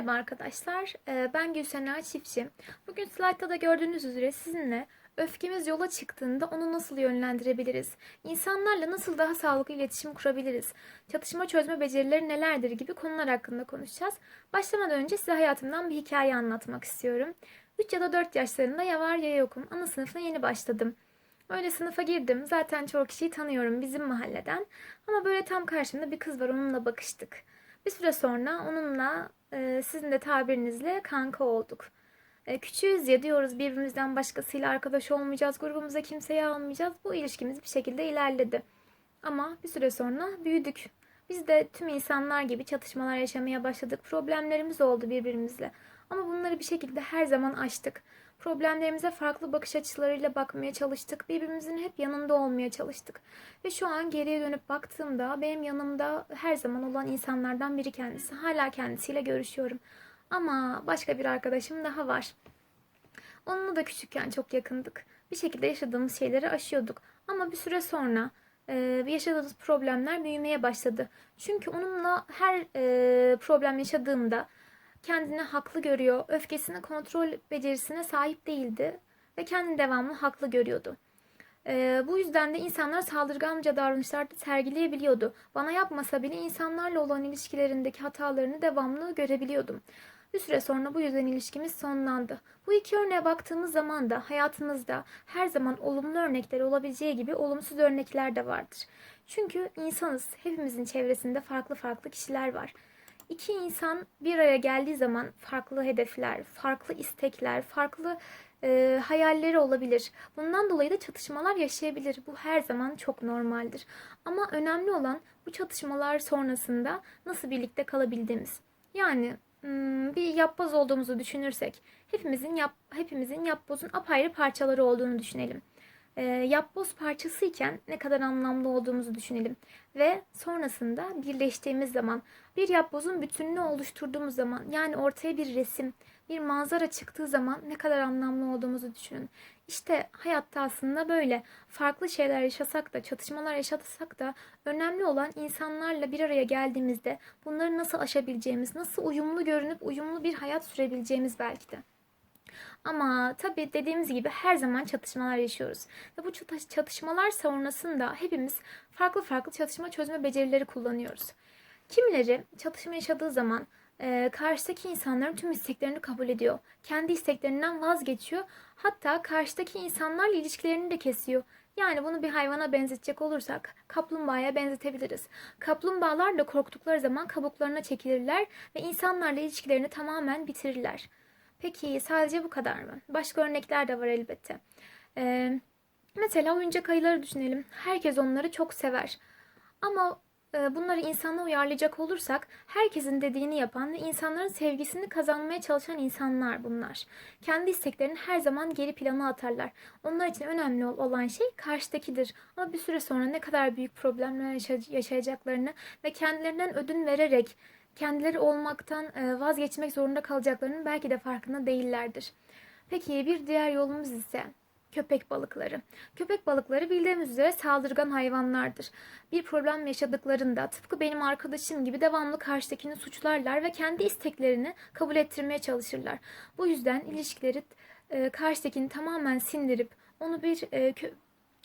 Merhaba arkadaşlar, Ee, ben Gülsena Çiftçi. Bugün slaytta da gördüğünüz üzere sizinle öfkemiz yola çıktığında onu nasıl yönlendirebiliriz, insanlarla nasıl daha sağlıklı iletişim kurabiliriz, çatışma çözme becerileri nelerdir gibi konular hakkında konuşacağız. Başlamadan önce size hayatımdan bir hikaye anlatmak istiyorum. 3 ya da 4 yaşlarında ya var ya yokum ana sınıfına yeni başladım. Öyle sınıfa girdim. Zaten çoğu kişiyi tanıyorum bizim mahalleden. Ama böyle tam karşımda bir kız var onunla bakıştık. Bir süre sonra onunla e, sizin de tabirinizle kanka olduk. E, küçüğüz ya diyoruz birbirimizden başkasıyla arkadaş olmayacağız, grubumuza kimseyi almayacağız. Bu ilişkimiz bir şekilde ilerledi. Ama bir süre sonra büyüdük. Biz de tüm insanlar gibi çatışmalar yaşamaya başladık. Problemlerimiz oldu birbirimizle. Ama bunları bir şekilde her zaman aştık. Problemlerimize farklı bakış açılarıyla bakmaya çalıştık. Birbirimizin hep yanında olmaya çalıştık. Ve şu an geriye dönüp baktığımda benim yanımda her zaman olan insanlardan biri kendisi. Hala kendisiyle görüşüyorum. Ama başka bir arkadaşım daha var. Onunla da küçükken çok yakındık. Bir şekilde yaşadığımız şeyleri aşıyorduk. Ama bir süre sonra e, yaşadığımız problemler büyümeye başladı. Çünkü onunla her e, problem yaşadığımda kendini haklı görüyor, öfkesini kontrol becerisine sahip değildi ve kendini devamlı haklı görüyordu. Ee, bu yüzden de insanlar saldırganca davranışlar sergileyebiliyordu. Bana yapmasa bile insanlarla olan ilişkilerindeki hatalarını devamlı görebiliyordum. Bir süre sonra bu yüzden ilişkimiz sonlandı. Bu iki örneğe baktığımız zaman da hayatımızda her zaman olumlu örnekler olabileceği gibi olumsuz örnekler de vardır. Çünkü insanız. Hepimizin çevresinde farklı farklı kişiler var. İki insan bir araya geldiği zaman farklı hedefler, farklı istekler, farklı e, hayalleri olabilir. Bundan dolayı da çatışmalar yaşayabilir. Bu her zaman çok normaldir. Ama önemli olan bu çatışmalar sonrasında nasıl birlikte kalabildiğimiz. Yani hmm, bir yapboz olduğumuzu düşünürsek hepimizin yap, hepimizin yapbozun apayrı parçaları olduğunu düşünelim e, yapboz parçası iken ne kadar anlamlı olduğumuzu düşünelim. Ve sonrasında birleştiğimiz zaman bir yapbozun bütününü oluşturduğumuz zaman yani ortaya bir resim, bir manzara çıktığı zaman ne kadar anlamlı olduğumuzu düşünün. İşte hayatta aslında böyle farklı şeyler yaşasak da, çatışmalar yaşasak da önemli olan insanlarla bir araya geldiğimizde bunları nasıl aşabileceğimiz, nasıl uyumlu görünüp uyumlu bir hayat sürebileceğimiz belki de. Ama tabii dediğimiz gibi her zaman çatışmalar yaşıyoruz. Ve bu çatışmalar sonrasında hepimiz farklı farklı çatışma çözme becerileri kullanıyoruz. Kimileri çatışma yaşadığı zaman e, karşıdaki insanların tüm isteklerini kabul ediyor. Kendi isteklerinden vazgeçiyor. Hatta karşıdaki insanlarla ilişkilerini de kesiyor. Yani bunu bir hayvana benzetecek olursak kaplumbağaya benzetebiliriz. Kaplumbağalar da korktukları zaman kabuklarına çekilirler ve insanlarla ilişkilerini tamamen bitirirler. Peki sadece bu kadar mı? Başka örnekler de var elbette. Ee, mesela oyuncak ayıları düşünelim. Herkes onları çok sever. Ama e, bunları insana uyarlayacak olursak herkesin dediğini yapan ve insanların sevgisini kazanmaya çalışan insanlar bunlar. Kendi isteklerini her zaman geri plana atarlar. Onlar için önemli olan şey karşıdakidir. Ama bir süre sonra ne kadar büyük problemler yaşayacaklarını ve kendilerinden ödün vererek kendileri olmaktan e, vazgeçmek zorunda kalacaklarının belki de farkında değillerdir. Peki bir diğer yolumuz ise köpek balıkları. Köpek balıkları bildiğimiz üzere saldırgan hayvanlardır. Bir problem yaşadıklarında tıpkı benim arkadaşım gibi devamlı karşıdakini suçlarlar ve kendi isteklerini kabul ettirmeye çalışırlar. Bu yüzden ilişkileri e, karşıdakini tamamen sindirip onu bir e,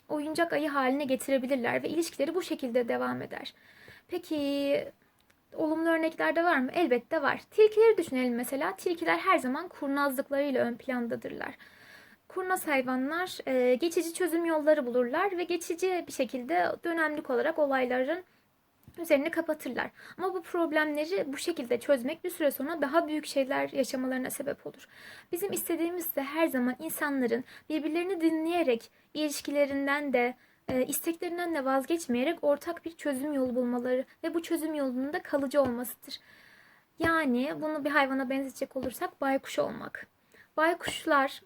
oyuncak ayı haline getirebilirler ve ilişkileri bu şekilde devam eder. Peki olumlu örnekler de var mı? Elbette var. Tilkileri düşünelim mesela. Tilkiler her zaman kurnazlıklarıyla ön plandadırlar. Kurnaz hayvanlar e, geçici çözüm yolları bulurlar ve geçici bir şekilde dönemlik olarak olayların üzerini kapatırlar. Ama bu problemleri bu şekilde çözmek bir süre sonra daha büyük şeyler yaşamalarına sebep olur. Bizim istediğimiz de her zaman insanların birbirlerini dinleyerek ilişkilerinden de e, isteklerinden de vazgeçmeyerek ortak bir çözüm yolu bulmaları ve bu çözüm yolunun da kalıcı olmasıdır. Yani bunu bir hayvana benzetecek olursak baykuş olmak. Baykuşlar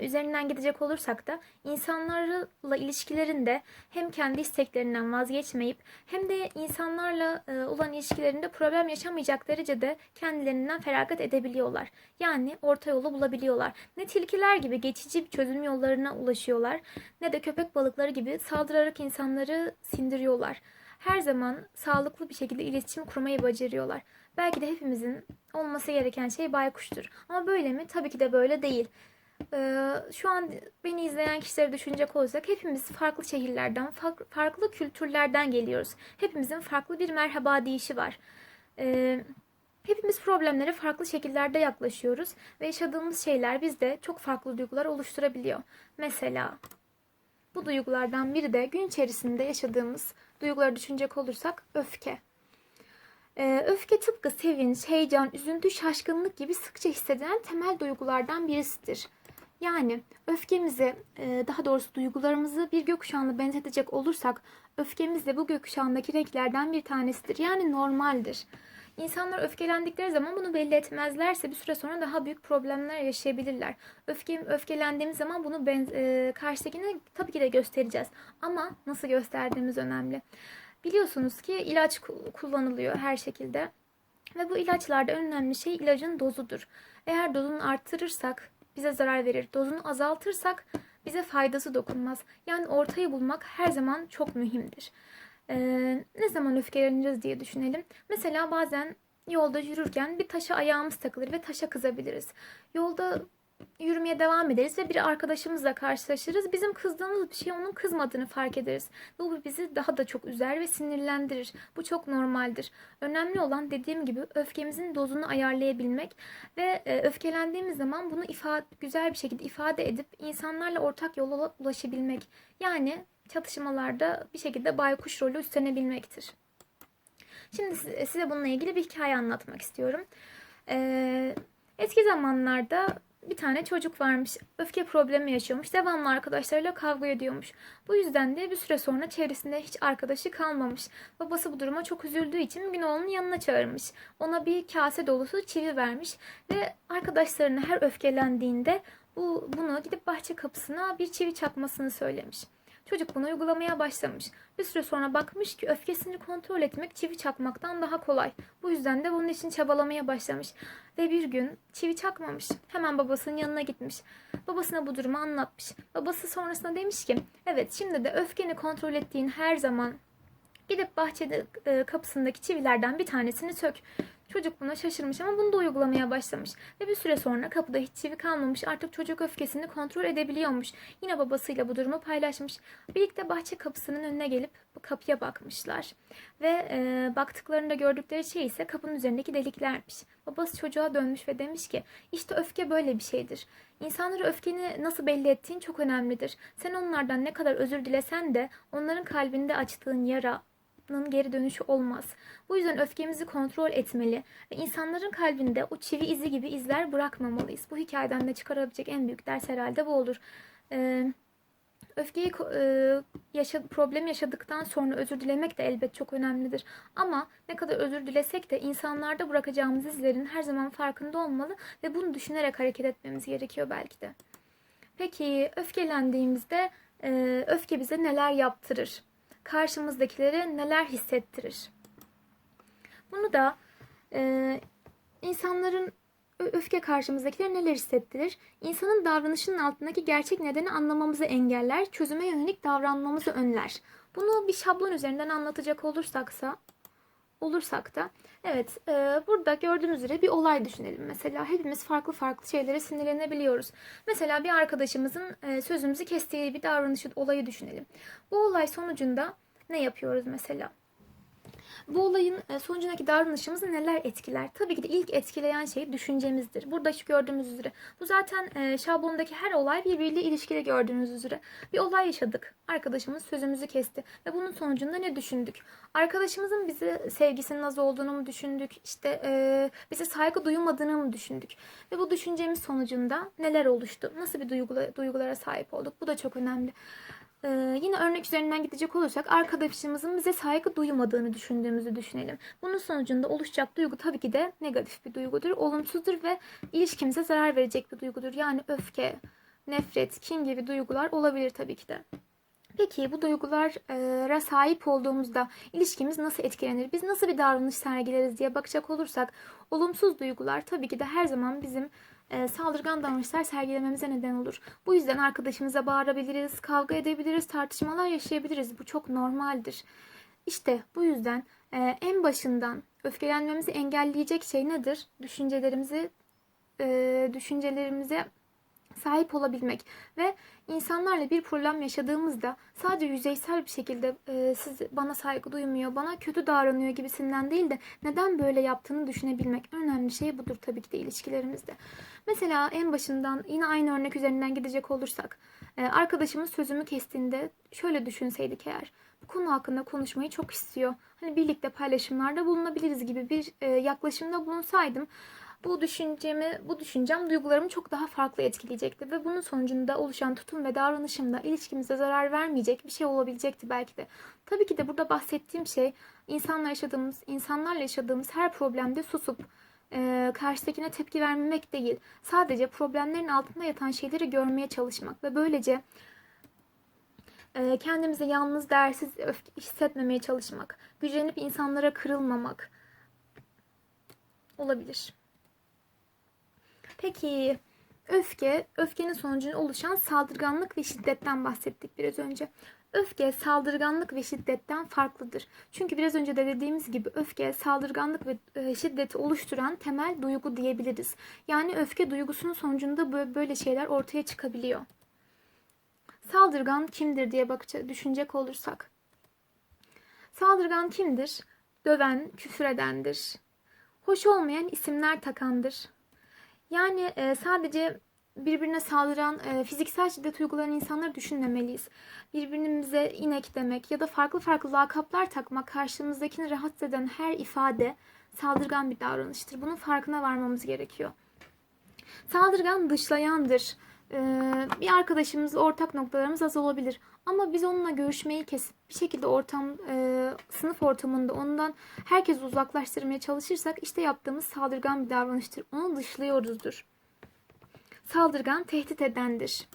üzerinden gidecek olursak da insanlarla ilişkilerinde hem kendi isteklerinden vazgeçmeyip hem de insanlarla e, olan ilişkilerinde problem yaşamayacak derecede kendilerinden feragat edebiliyorlar. Yani orta yolu bulabiliyorlar. Ne tilkiler gibi geçici bir çözüm yollarına ulaşıyorlar ne de köpek balıkları gibi saldırarak insanları sindiriyorlar. Her zaman sağlıklı bir şekilde iletişim kurmayı beceriyorlar. Belki de hepimizin olması gereken şey baykuştur. Ama böyle mi? Tabii ki de böyle değil. Ee, şu an beni izleyen kişileri düşünecek olursak hepimiz farklı şehirlerden, farklı, kültürlerden geliyoruz. Hepimizin farklı bir merhaba deyişi var. Ee, hepimiz problemlere farklı şekillerde yaklaşıyoruz ve yaşadığımız şeyler bizde çok farklı duygular oluşturabiliyor. Mesela bu duygulardan biri de gün içerisinde yaşadığımız duyguları düşünecek olursak öfke. Ee, öfke tıpkı sevinç, heyecan, üzüntü, şaşkınlık gibi sıkça hissedilen temel duygulardan birisidir. Yani öfkemizi, e, daha doğrusu duygularımızı bir gökkuşağına benzetecek olursak öfkemiz de bu gökkuşağındaki renklerden bir tanesidir. Yani normaldir. İnsanlar öfkelendikleri zaman bunu belli etmezlerse bir süre sonra daha büyük problemler yaşayabilirler. Öfke, öfkelendiğimiz zaman bunu ben, e, karşıdakine tabii ki de göstereceğiz. Ama nasıl gösterdiğimiz önemli. Biliyorsunuz ki ilaç ku- kullanılıyor her şekilde. Ve bu ilaçlarda en önemli şey ilacın dozudur. Eğer dozunu arttırırsak bize zarar verir. Dozunu azaltırsak bize faydası dokunmaz. Yani ortayı bulmak her zaman çok mühimdir. Ee, ne zaman öfkeleniriz diye düşünelim. Mesela bazen yolda yürürken bir taşa ayağımız takılır ve taşa kızabiliriz. Yolda yürümeye devam ederiz ve bir arkadaşımızla karşılaşırız. Bizim kızdığımız bir şey onun kızmadığını fark ederiz. Bu bizi daha da çok üzer ve sinirlendirir. Bu çok normaldir. Önemli olan dediğim gibi öfkemizin dozunu ayarlayabilmek ve e, öfkelendiğimiz zaman bunu ifade, güzel bir şekilde ifade edip insanlarla ortak yola ulaşabilmek. Yani çatışmalarda bir şekilde baykuş rolü üstlenebilmektir. Şimdi size, bununla ilgili bir hikaye anlatmak istiyorum. Eski zamanlarda bir tane çocuk varmış. Öfke problemi yaşıyormuş. Devamlı arkadaşlarıyla kavga ediyormuş. Bu yüzden de bir süre sonra çevresinde hiç arkadaşı kalmamış. Babası bu duruma çok üzüldüğü için bir gün oğlunun yanına çağırmış. Ona bir kase dolusu çivi vermiş ve arkadaşlarına her öfkelendiğinde bu bunu gidip bahçe kapısına bir çivi çakmasını söylemiş. Çocuk bunu uygulamaya başlamış. Bir süre sonra bakmış ki öfkesini kontrol etmek çivi çakmaktan daha kolay. Bu yüzden de bunun için çabalamaya başlamış. Ve bir gün çivi çakmamış. Hemen babasının yanına gitmiş. Babasına bu durumu anlatmış. Babası sonrasında demiş ki evet şimdi de öfkeni kontrol ettiğin her zaman gidip bahçede e, kapısındaki çivilerden bir tanesini sök. Çocuk buna şaşırmış ama bunu da uygulamaya başlamış. Ve bir süre sonra kapıda hiç çivi kalmamış. Artık çocuk öfkesini kontrol edebiliyormuş. Yine babasıyla bu durumu paylaşmış. Birlikte bahçe kapısının önüne gelip kapıya bakmışlar. Ve e, baktıklarında gördükleri şey ise kapının üzerindeki deliklermiş. Babası çocuğa dönmüş ve demiş ki işte öfke böyle bir şeydir. İnsanlara öfkeni nasıl belli ettiğin çok önemlidir. Sen onlardan ne kadar özür dilesen de onların kalbinde açtığın yara geri dönüşü olmaz. Bu yüzden öfkemizi kontrol etmeli ve insanların kalbinde o çivi izi gibi izler bırakmamalıyız. Bu hikayeden de çıkarabilecek en büyük ders herhalde bu olur. Ee, öfkeyi e, yaşa, problem yaşadıktan sonra özür dilemek de elbet çok önemlidir. Ama ne kadar özür dilesek de insanlarda bırakacağımız izlerin her zaman farkında olmalı ve bunu düşünerek hareket etmemiz gerekiyor belki de. Peki öfkelendiğimizde e, öfke bize neler yaptırır? Karşımızdakilere neler hissettirir? Bunu da e, insanların öfke karşımızdakiler neler hissettirir? İnsanın davranışının altındaki gerçek nedeni anlamamızı engeller, çözüme yönelik davranmamızı önler. Bunu bir şablon üzerinden anlatacak olursaksa, olursak da evet e, burada gördüğümüz üzere bir olay düşünelim. Mesela hepimiz farklı farklı şeylere sinirlenebiliyoruz. Mesela bir arkadaşımızın e, sözümüzü kestiği bir davranışı olayı düşünelim. Bu olay sonucunda ne yapıyoruz mesela? Bu olayın e, sonucundaki davranışımızı neler etkiler? Tabii ki de ilk etkileyen şey düşüncemizdir. Burada şu gördüğümüz üzere. Bu zaten e, şablondaki her olay birbiriyle ilişkili gördüğünüz üzere. Bir olay yaşadık. Arkadaşımız sözümüzü kesti. Ve bunun sonucunda ne düşündük? Arkadaşımızın bize sevgisinin az olduğunu mu düşündük? İşte e, bize saygı duymadığını mı düşündük? Ve bu düşüncemiz sonucunda neler oluştu? Nasıl bir duygula, duygulara sahip olduk? Bu da çok önemli. Ee, yine örnek üzerinden gidecek olursak arkadaşımızın bize saygı duymadığını düşündüğümüzü düşünelim. Bunun sonucunda oluşacak duygu tabii ki de negatif bir duygudur, olumsuzdur ve ilişkimize zarar verecek bir duygudur. Yani öfke, nefret, kin gibi duygular olabilir tabii ki de. Peki bu duygulara sahip olduğumuzda ilişkimiz nasıl etkilenir? Biz nasıl bir davranış sergileriz diye bakacak olursak olumsuz duygular tabii ki de her zaman bizim e, saldırgan davranışlar sergilememize neden olur. Bu yüzden arkadaşımıza bağırabiliriz, kavga edebiliriz, tartışmalar yaşayabiliriz. Bu çok normaldir. İşte bu yüzden e, en başından öfkelenmemizi engelleyecek şey nedir? Düşüncelerimizi e, düşüncelerimize sahip olabilmek ve insanlarla bir problem yaşadığımızda sadece yüzeysel bir şekilde e, siz bana saygı duymuyor, bana kötü davranıyor gibisinden değil de neden böyle yaptığını düşünebilmek. Önemli şey budur tabii ki de ilişkilerimizde. Mesela en başından yine aynı örnek üzerinden gidecek olursak e, arkadaşımız sözümü kestiğinde şöyle düşünseydik eğer bu konu hakkında konuşmayı çok istiyor. Hani birlikte paylaşımlarda bulunabiliriz gibi bir e, yaklaşımda bulunsaydım bu düşüncemi, bu düşüncem duygularımı çok daha farklı etkileyecekti ve bunun sonucunda oluşan tutum ve davranışımda ilişkimize zarar vermeyecek bir şey olabilecekti belki de. Tabii ki de burada bahsettiğim şey insanla yaşadığımız, insanlarla yaşadığımız her problemde susup e, karşıdakine tepki vermemek değil. Sadece problemlerin altında yatan şeyleri görmeye çalışmak ve böylece e, kendimizi yalnız, değersiz öfke hissetmemeye çalışmak, gücenip insanlara kırılmamak olabilir. Peki öfke, öfkenin sonucunda oluşan saldırganlık ve şiddetten bahsettik biraz önce. Öfke saldırganlık ve şiddetten farklıdır. Çünkü biraz önce de dediğimiz gibi öfke saldırganlık ve e, şiddeti oluşturan temel duygu diyebiliriz. Yani öfke duygusunun sonucunda böyle şeyler ortaya çıkabiliyor. Saldırgan kimdir diye bakacak, düşünecek olursak. Saldırgan kimdir? Döven, küfür edendir. Hoş olmayan isimler takandır. Yani e, sadece birbirine saldıran, e, fiziksel şiddet uygulayan insanları düşünmemeliyiz. Birbirimize inek demek ya da farklı farklı lakaplar takmak karşımızdakini rahatsız eden her ifade saldırgan bir davranıştır. Bunun farkına varmamız gerekiyor. Saldırgan dışlayandır. Ee, bir arkadaşımız ortak noktalarımız az olabilir. Ama biz onunla görüşmeyi kesip bir şekilde ortam e, sınıf ortamında ondan herkes uzaklaştırmaya çalışırsak işte yaptığımız saldırgan bir davranıştır. Onu dışlıyoruzdur. Saldırgan tehdit edendir.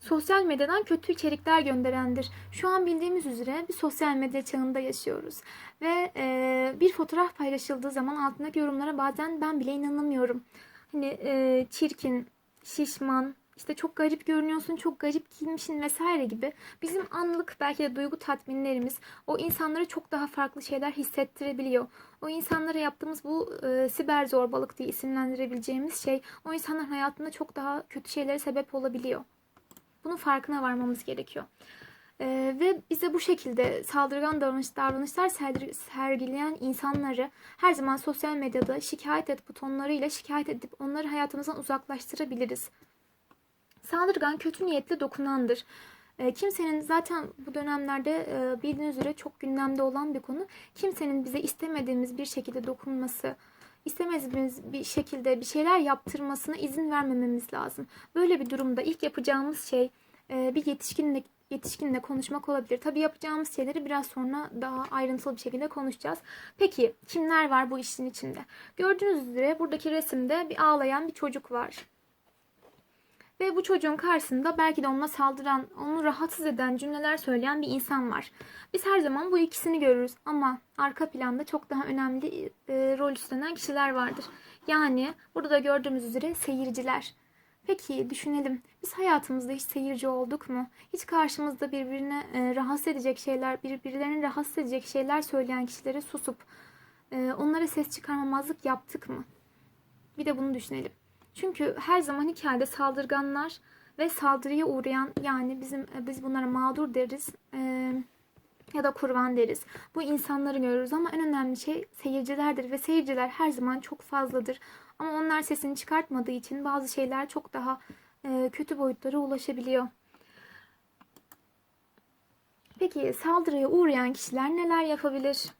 Sosyal medyadan kötü içerikler gönderendir. Şu an bildiğimiz üzere bir sosyal medya çağında yaşıyoruz. Ve e, bir fotoğraf paylaşıldığı zaman altındaki yorumlara bazen ben bile inanamıyorum. Hani e, çirkin, şişman, işte çok garip görünüyorsun, çok garip giyinmişsin vesaire gibi bizim anlık belki de duygu tatminlerimiz o insanlara çok daha farklı şeyler hissettirebiliyor. O insanlara yaptığımız bu e, siber zorbalık diye isimlendirebileceğimiz şey o insanların hayatında çok daha kötü şeylere sebep olabiliyor. Bunun farkına varmamız gerekiyor. Ee, ve bize bu şekilde saldırgan davranış, davranışlar sergileyen insanları her zaman sosyal medyada şikayet et butonlarıyla şikayet edip onları hayatımızdan uzaklaştırabiliriz. Saldırgan kötü niyetli dokunandır. E, kimsenin zaten bu dönemlerde e, bildiğiniz üzere çok gündemde olan bir konu. Kimsenin bize istemediğimiz bir şekilde dokunması, istemediğimiz bir şekilde bir şeyler yaptırmasına izin vermememiz lazım. Böyle bir durumda ilk yapacağımız şey e, bir yetişkinle yetişkinle konuşmak olabilir. Tabi yapacağımız şeyleri biraz sonra daha ayrıntılı bir şekilde konuşacağız. Peki kimler var bu işin içinde? Gördüğünüz üzere buradaki resimde bir ağlayan bir çocuk var. Ve bu çocuğun karşısında belki de ona saldıran, onu rahatsız eden cümleler söyleyen bir insan var. Biz her zaman bu ikisini görürüz ama arka planda çok daha önemli e, rol üstlenen kişiler vardır. Yani burada da gördüğümüz üzere seyirciler. Peki düşünelim. Biz hayatımızda hiç seyirci olduk mu? Hiç karşımızda birbirine e, rahatsız edecek şeyler, birbirlerini rahatsız edecek şeyler söyleyen kişilere susup e, onlara ses çıkarmamazlık yaptık mı? Bir de bunu düşünelim. Çünkü her zaman hikayede saldırganlar ve saldırıya uğrayan yani bizim e, biz bunlara mağdur deriz e, ya da kurban deriz. Bu insanları görürüz ama en önemli şey seyircilerdir ve seyirciler her zaman çok fazladır. Ama onlar sesini çıkartmadığı için bazı şeyler çok daha e, kötü boyutlara ulaşabiliyor. Peki saldırıya uğrayan kişiler neler yapabilir?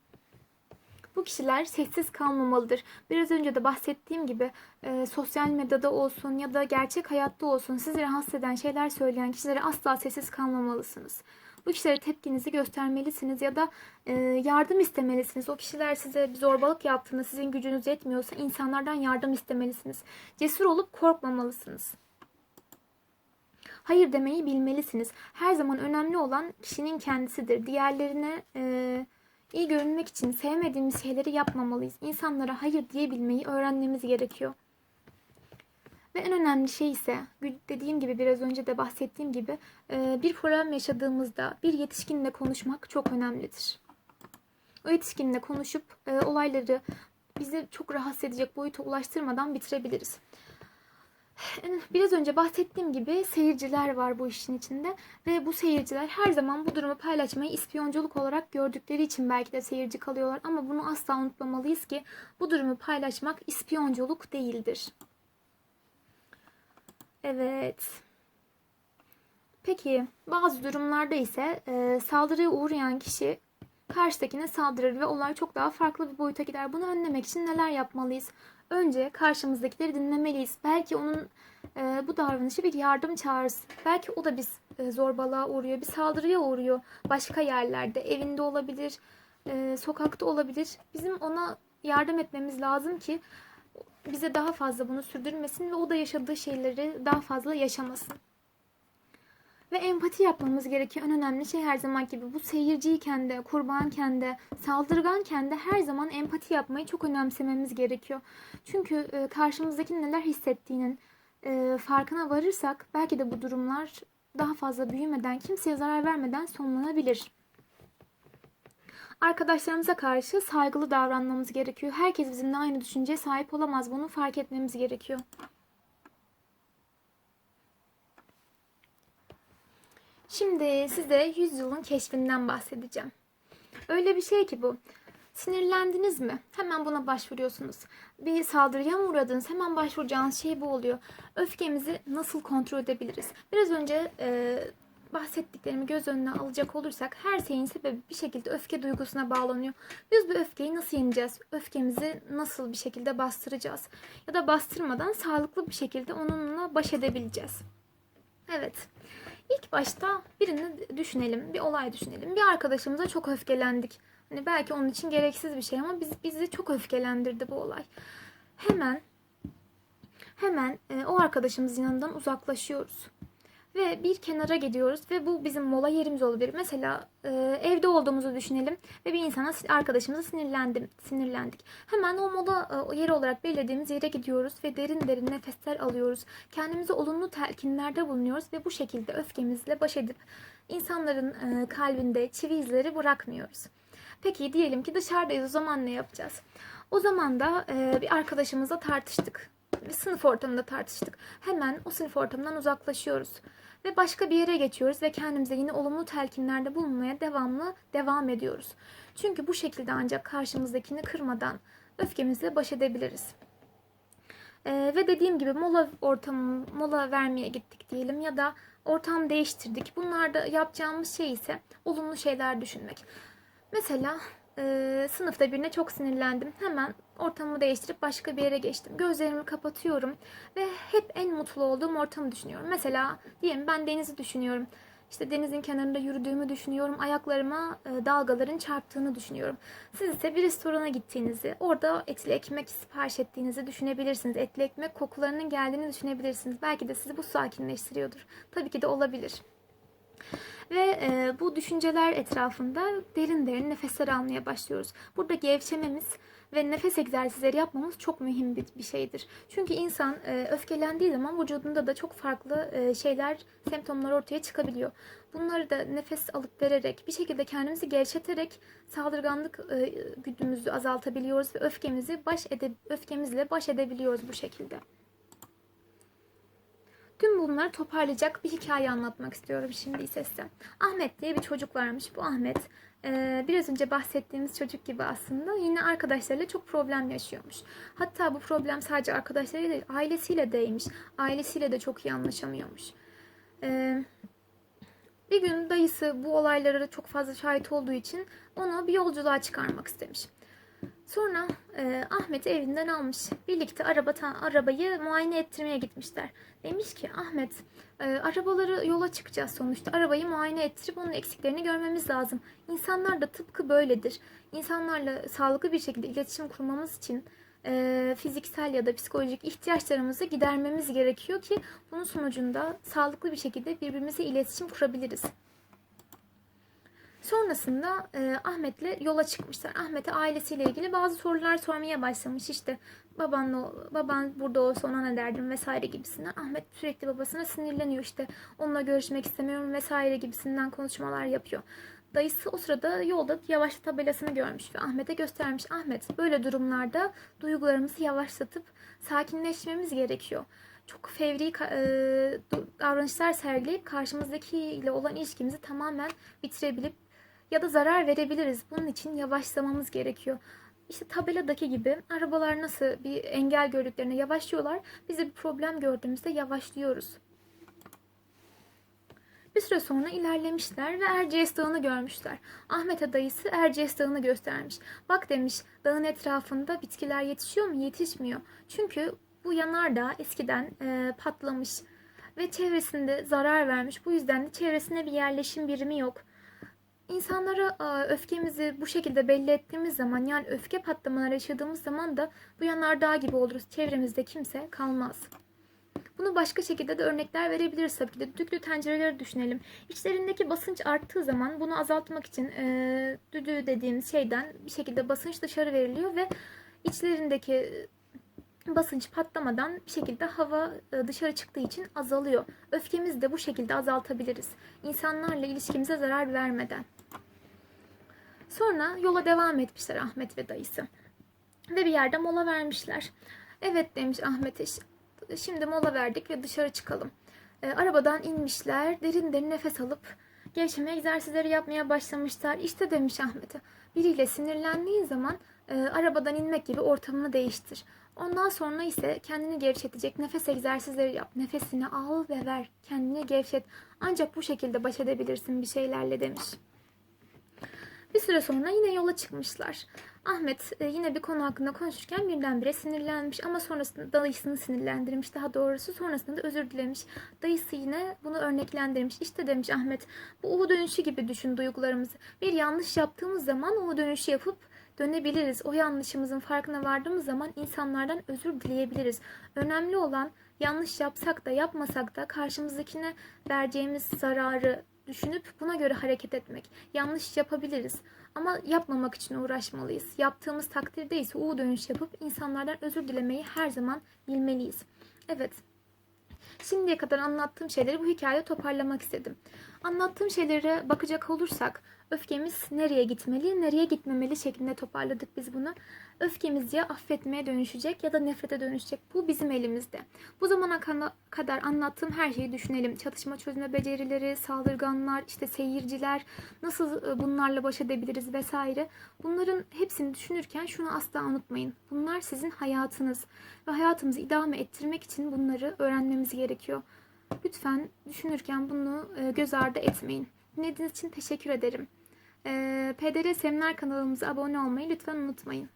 Bu kişiler sessiz kalmamalıdır. Biraz önce de bahsettiğim gibi e, sosyal medyada olsun ya da gerçek hayatta olsun sizi rahatsız eden şeyler söyleyen kişilere asla sessiz kalmamalısınız. Bu kişilere tepkinizi göstermelisiniz ya da e, yardım istemelisiniz. O kişiler size bir zorbalık yaptığında sizin gücünüz yetmiyorsa insanlardan yardım istemelisiniz. Cesur olup korkmamalısınız. Hayır demeyi bilmelisiniz. Her zaman önemli olan kişinin kendisidir. Diğerlerine e, iyi görünmek için sevmediğimiz şeyleri yapmamalıyız. İnsanlara hayır diyebilmeyi öğrenmemiz gerekiyor. Ve en önemli şey ise dediğim gibi biraz önce de bahsettiğim gibi e, bir problem yaşadığımızda bir yetişkinle konuşmak çok önemlidir. o yetişkinle konuşup e, olayları bizi çok rahatsız edecek boyuta ulaştırmadan bitirebiliriz. Biraz önce bahsettiğim gibi seyirciler var bu işin içinde ve bu seyirciler her zaman bu durumu paylaşmayı ispiyonculuk olarak gördükleri için belki de seyirci kalıyorlar ama bunu asla unutmamalıyız ki bu durumu paylaşmak ispiyonculuk değildir. Evet. Peki bazı durumlarda ise e, saldırıya uğrayan kişi karşıdakine saldırır ve olay çok daha farklı bir boyuta gider. Bunu önlemek için neler yapmalıyız? Önce karşımızdakileri dinlemeliyiz. Belki onun e, bu davranışı bir yardım çağrısı. Belki o da bir e, zorbalığa uğruyor, bir saldırıya uğruyor. Başka yerlerde, evinde olabilir, e, sokakta olabilir. Bizim ona yardım etmemiz lazım ki bize daha fazla bunu sürdürmesin ve o da yaşadığı şeyleri daha fazla yaşamasın. Ve empati yapmamız gereken en önemli şey her zaman gibi bu seyirciyken de, kurbanken de, saldırganken de her zaman empati yapmayı çok önemsememiz gerekiyor. Çünkü e, karşımızdaki neler hissettiğinin e, farkına varırsak belki de bu durumlar daha fazla büyümeden, kimseye zarar vermeden sonlanabilir. Arkadaşlarımıza karşı saygılı davranmamız gerekiyor. Herkes bizimle aynı düşünceye sahip olamaz. Bunu fark etmemiz gerekiyor. Şimdi size yüzyılın keşfinden bahsedeceğim. Öyle bir şey ki bu. Sinirlendiniz mi? Hemen buna başvuruyorsunuz. Bir saldırıya mı uğradınız? Hemen başvuracağınız şey bu oluyor. Öfkemizi nasıl kontrol edebiliriz? Biraz önce e, bahsettiklerimi göz önüne alacak olursak her şeyin sebebi bir şekilde öfke duygusuna bağlanıyor. Biz bu öfkeyi nasıl yeneceğiz? Öfkemizi nasıl bir şekilde bastıracağız? Ya da bastırmadan sağlıklı bir şekilde onunla baş edebileceğiz. Evet. İlk başta birini düşünelim, bir olay düşünelim. Bir arkadaşımıza çok öfkelendik. Hani belki onun için gereksiz bir şey ama biz bizi çok öfkelendirdi bu olay. Hemen hemen e, o arkadaşımızın yanından uzaklaşıyoruz. Ve bir kenara gidiyoruz ve bu bizim mola yerimiz olabilir. Mesela e, evde olduğumuzu düşünelim ve bir insana arkadaşımıza sinirlendim, sinirlendik. Hemen o mola e, yeri olarak belirlediğimiz yere gidiyoruz ve derin derin nefesler alıyoruz. Kendimize olumlu telkinlerde bulunuyoruz ve bu şekilde öfkemizle baş edip insanların e, kalbinde çivi izleri bırakmıyoruz. Peki diyelim ki dışarıdayız o zaman ne yapacağız? O zaman da e, bir arkadaşımızla tartıştık. Bir sınıf ortamında tartıştık. Hemen o sınıf ortamından uzaklaşıyoruz. Ve başka bir yere geçiyoruz ve kendimize yine olumlu telkinlerde bulunmaya devamlı devam ediyoruz. Çünkü bu şekilde ancak karşımızdakini kırmadan öfkemizle baş edebiliriz. Ee, ve dediğim gibi mola ortamı, mola vermeye gittik diyelim ya da ortam değiştirdik. Bunlarda yapacağımız şey ise olumlu şeyler düşünmek. Mesela e, sınıfta birine çok sinirlendim. Hemen ortamımı değiştirip başka bir yere geçtim. Gözlerimi kapatıyorum ve hep en mutlu olduğum ortamı düşünüyorum. Mesela diyelim ben denizi düşünüyorum. İşte denizin kenarında yürüdüğümü düşünüyorum. Ayaklarıma e, dalgaların çarptığını düşünüyorum. Siz ise bir restorana gittiğinizi, orada etli ekmek sipariş ettiğinizi düşünebilirsiniz. Etli ekmek kokularının geldiğini düşünebilirsiniz. Belki de sizi bu sakinleştiriyordur. Tabii ki de olabilir. Ve e, bu düşünceler etrafında derin derin nefesler almaya başlıyoruz. Burada gevşememiz ve nefes egzersizleri yapmamız çok mühim bir, bir şeydir. Çünkü insan e, öfkelendiği zaman vücudunda da çok farklı e, şeyler, semptomlar ortaya çıkabiliyor. Bunları da nefes alıp vererek, bir şekilde kendimizi gevşeterek saldırganlık e, güdümüzü azaltabiliyoruz ve öfkemizi baş ede, öfkemizle baş edebiliyoruz bu şekilde. Tüm bunları toparlayacak bir hikaye anlatmak istiyorum şimdi ise size. Ahmet diye bir çocuk varmış. Bu Ahmet e, biraz önce bahsettiğimiz çocuk gibi aslında yine arkadaşlarıyla çok problem yaşıyormuş. Hatta bu problem sadece arkadaşlarıyla değil ailesiyle deymiş. Ailesiyle de çok iyi anlaşamıyormuş. E, bir gün dayısı bu olaylara çok fazla şahit olduğu için onu bir yolculuğa çıkarmak istemiş. Sonra e, Ahmet'i evinden almış. Birlikte araba arabayı muayene ettirmeye gitmişler. Demiş ki Ahmet e, arabaları yola çıkacağız sonuçta. Arabayı muayene ettirip onun eksiklerini görmemiz lazım. İnsanlar da tıpkı böyledir. İnsanlarla sağlıklı bir şekilde iletişim kurmamız için e, fiziksel ya da psikolojik ihtiyaçlarımızı gidermemiz gerekiyor ki bunun sonucunda sağlıklı bir şekilde birbirimize iletişim kurabiliriz. Sonrasında e, Ahmet'le yola çıkmışlar. Ahmet'e ailesiyle ilgili bazı sorular sormaya başlamış. İşte babanla, baban burada olsa ona ne derdim vesaire gibisinden. Ahmet sürekli babasına sinirleniyor. İşte onunla görüşmek istemiyorum vesaire gibisinden konuşmalar yapıyor. Dayısı o sırada yolda yavaşla tabelasını görmüş ve Ahmet'e göstermiş. Ahmet böyle durumlarda duygularımızı yavaşlatıp sakinleşmemiz gerekiyor. Çok fevri e, davranışlar sergileyip karşımızdaki ile olan ilişkimizi tamamen bitirebilip ya da zarar verebiliriz. Bunun için yavaşlamamız gerekiyor. İşte tabeladaki gibi arabalar nasıl bir engel gördüklerinde yavaşlıyorlar. Biz de bir problem gördüğümüzde yavaşlıyoruz. Bir süre sonra ilerlemişler ve Erciyes Dağı'nı görmüşler. Ahmet'e dayısı Erciyes Dağı'nı göstermiş. Bak demiş dağın etrafında bitkiler yetişiyor mu? Yetişmiyor. Çünkü bu yanardağ eskiden e, patlamış ve çevresinde zarar vermiş. Bu yüzden de çevresinde bir yerleşim birimi yok. İnsanlara öfkemizi bu şekilde belli ettiğimiz zaman yani öfke patlamaları yaşadığımız zaman da bu yanardağ gibi oluruz. Çevremizde kimse kalmaz. Bunu başka şekilde de örnekler verebiliriz tabii ki de. Düdüklü tencereleri düşünelim. İçlerindeki basınç arttığı zaman bunu azaltmak için e, düdüğü dediğimiz şeyden bir şekilde basınç dışarı veriliyor ve içlerindeki basınç patlamadan bir şekilde hava e, dışarı çıktığı için azalıyor. Öfkemizi de bu şekilde azaltabiliriz. İnsanlarla ilişkimize zarar vermeden. Sonra yola devam etmişler Ahmet ve dayısı. Ve bir yerde mola vermişler. Evet demiş Ahmet'e. Şimdi mola verdik ve dışarı çıkalım. E, arabadan inmişler. Derin derin nefes alıp gevşeme egzersizleri yapmaya başlamışlar. İşte demiş Ahmet'e. Biriyle sinirlendiğin zaman e, arabadan inmek gibi ortamını değiştir. Ondan sonra ise kendini gevşetecek nefes egzersizleri yap. Nefesini al ve ver. Kendini gevşet. Ancak bu şekilde baş edebilirsin bir şeylerle demiş. Bir süre sonra yine yola çıkmışlar. Ahmet e, yine bir konu hakkında konuşurken birdenbire sinirlenmiş ama sonrasında dayısını sinirlendirmiş daha doğrusu sonrasında da özür dilemiş. Dayısı yine bunu örneklendirmiş. İşte demiş Ahmet bu U dönüşü gibi düşün duygularımızı. Bir yanlış yaptığımız zaman U dönüşü yapıp dönebiliriz. O yanlışımızın farkına vardığımız zaman insanlardan özür dileyebiliriz. Önemli olan yanlış yapsak da yapmasak da karşımızdakine vereceğimiz zararı düşünüp buna göre hareket etmek. Yanlış yapabiliriz ama yapmamak için uğraşmalıyız. Yaptığımız takdirde ise U dönüş yapıp insanlardan özür dilemeyi her zaman bilmeliyiz. Evet. Şimdiye kadar anlattığım şeyleri bu hikayede toparlamak istedim. Anlattığım şeylere bakacak olursak öfkemiz nereye gitmeli, nereye gitmemeli şeklinde toparladık biz bunu. Öfkemiz ya affetmeye dönüşecek ya da nefrete dönüşecek. Bu bizim elimizde. Bu zamana kadar anlattığım her şeyi düşünelim. Çatışma çözme becerileri, saldırganlar, işte seyirciler, nasıl e, bunlarla baş edebiliriz vesaire. Bunların hepsini düşünürken şunu asla unutmayın. Bunlar sizin hayatınız ve hayatımızı idame ettirmek için bunları öğrenmemiz gerekiyor. Lütfen düşünürken bunu e, göz ardı etmeyin. Dinlediğiniz için teşekkür ederim. PDR Seminer kanalımıza abone olmayı lütfen unutmayın.